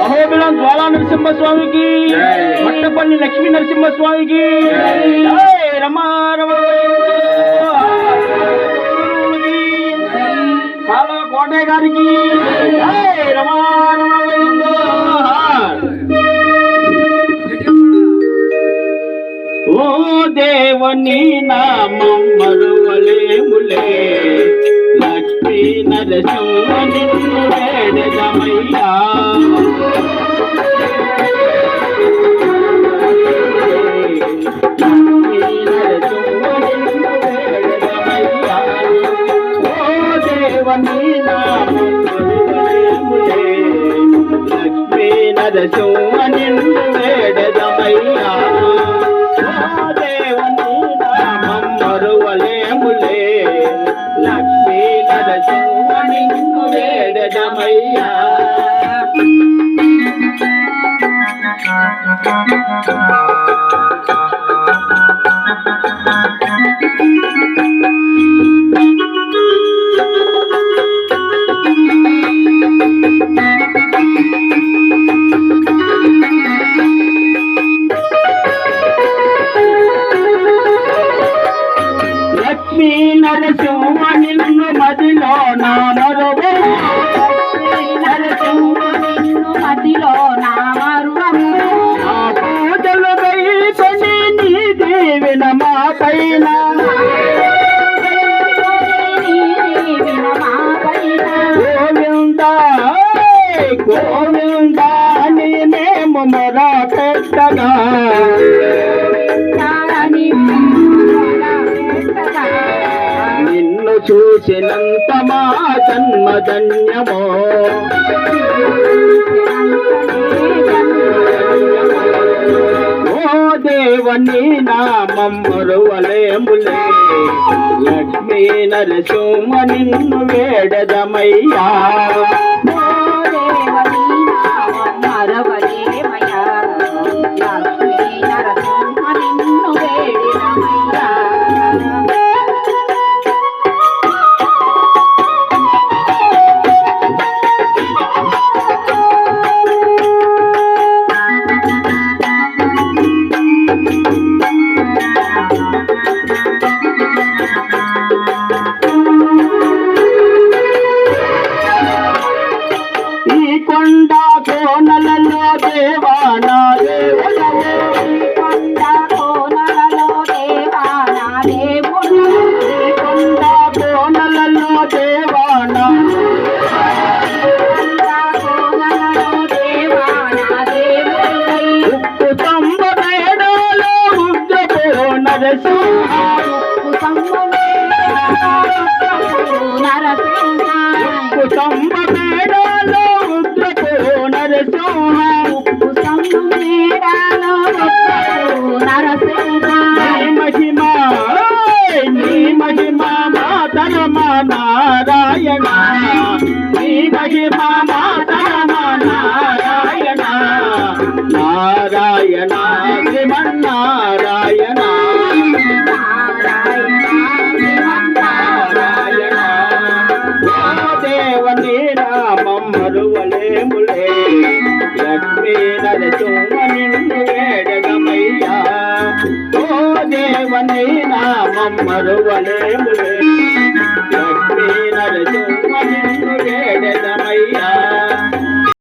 అహోబిలం జ్వాలా నరసింహస్వామికి మట్టపల్లి లక్ష్మీ నరసింహస్వామికి జై. రమా కోటయ్య గారికి రమా ఓ దేవని నామం మరువలేములే లక్ష్మీ నరసింహ నిన్ను వేడదమయ్యా నరసింహ నిన్ను వేడదమయ్యా. ఓ దేవుని నామం మరువలేములే. లక్ష్మీ నరసింహ నిన్ను వేడదమయ్యా. మీ నరసింహ నిన్ను మదిలో నా మరువు. నరసింహ నిన్ను మదిలో నా మరువము. నా పూజలు గైకొని నీ మా పైన గోవింద గోవింద నీ మేము మొర పెట్టగా. చూసినంత మా జన్మధన్యమో. ఓ దేవని నామం మరువలేములే. లక్ష్మీ నరసింహ నిన్ను వేడదమయ్యా. दीवाना నారాయణ. నీ మహిమ మాతరమ నారాయణ. నారాయణ నామం మరువలేములే లక్ష్మీ నరసింహ నిన్ను వేడగమయ్యా